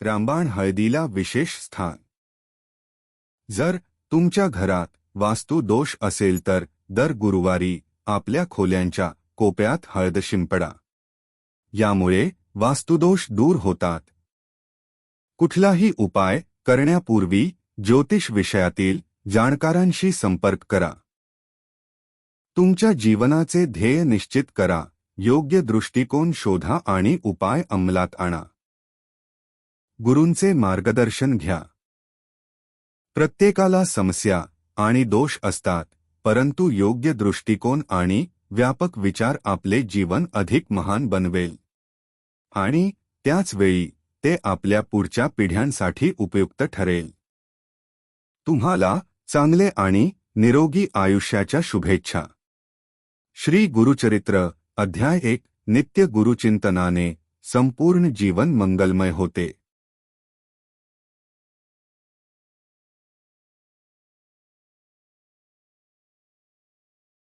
रामबाण हळदीला विशेष स्थान. जर तुमच्या घरात वास्तू दोष असेल तर दर गुरुवारी आपल्या खोल्यांच्या कोप्यात हळद शिंपडा. यामुळे वास्तुदोष दूर होतात. कुठलाही उपाय करण्यापूर्वी ज्योतिष विषयातील जाणकारांशी संपर्क करा. तुमच्या जीवनाचे ध्येय निश्चित करा. योग्य दृष्टिकोन शोधा आणि उपाय अंमलात आणा. गुरूंचे मार्गदर्शन घ्या. प्रत्येकाला समस्या आणि दोष असतात परंतु योग्य दृष्टिकोन आणि व्यापक विचार आपले जीवन अधिक महान बनवेल. आणि त्याच वेळी ते आपल्या पुढच्या पिढ्यांसाठी उपयुक्त ठरेल. तुम्हाला चांगले आणि निरोगी आयुष्याच्या शुभेच्छा. श्री गुरुचरित्र अध्याय एक नित्य गुरुचिंतनाने संपूर्ण जीवन मंगलमय होते.